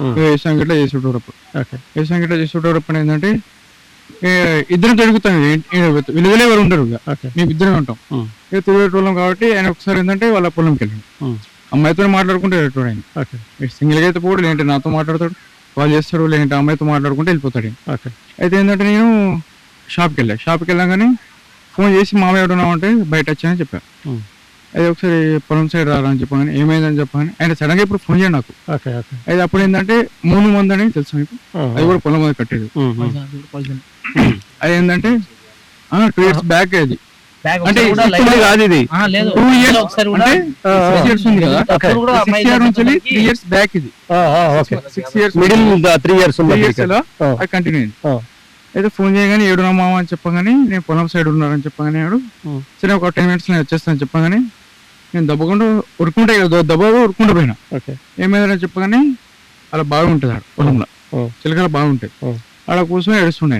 ఉమ్. వ్యవసాయం గిట్లా చేసేటప్పుడు. ఓకే వ్యవసాయం గిట్లా చేసేటప్పుడు ఏంటంటే ఇద్దరం తిరుగుతాం. విలువలే ఎవరు ఓకే మేము ఇద్దరం ఉంటాం. ఉమ్. ఇక తిరిగేటోళ్ళం కాబట్టి ఆయన ఒకసారి ఏంటంటే వాళ్ళ పొలంకి వెళ్ళాడు. ఉమ్. అమ్మాయితో మాట్లాడుకుంటే వెళ్ళేటోడు ఆయన. సింగిల్గా అయితే పోడు లేదంటే నాతో మాట్లాడతాడు. వాళ్ళు చేస్తాడు లేదంటే అమ్మాయితో మాట్లాడుకుంటే వెళ్ళిపోతాడు అయితే ఏంటంటే నేను షాప్కి వెళ్ళా. షాప్కి వెళ్ళగానే ఫోన్ చేసి మామయ్య ఎవడున్నావు అంటే బయట వచ్చానని చెప్పాను. అయితే ఒకసారి పొలం సైడ్ రారా అని చెప్పగానే ఏమైందని చెప్పగానే ఆయన సడన్గా ఇప్పుడు ఫోన్ చేయండి నాకు. Okay okay. అయితే అప్పుడు ఏంటంటే మూడు మంది అని తెలుసు మీకు? అది కూడా పొలం మీద కట్టేది. అది ఏంటంటే టూ ఇయర్స్ బ్యాక్ అది. అంటే కాదు ఇది. ఆ, లేదు. టూ ఇయర్స్ ఒకసారి కూడా అంటే సిక్స్ ఇయర్స్ ఉంది కదా? సిక్స్ ఇయర్ నుంచి త్రీ ఇయర్స్ బ్యాక్ ఇది. ఆ, ఆ, okay. Six years middle three years three ఇయర్స్లో. అది కంటిన్యూ అయింది. అయితే ఫోన్ చేయగానే ఏడు మామ అని చెప్పగానే నేను పొలం సైడ్ ఉన్నారని చెప్పగానే ఆడు. సరే ఒక టెన్ మినిట్స్ నేను వచ్చేస్తాను చెప్పగానే నేను దబ్బకుండా ఉరుకుంటే దెబ్బగా ఉరుకుంటూ పోయినా ఓకే ఏమైందని చెప్పగానే అలా బాగుంటుంది ఆడ పొలంలో. చిలకలు బాగుంటాయి. ఆడ కూర్చొని ఏడుస్తుండే.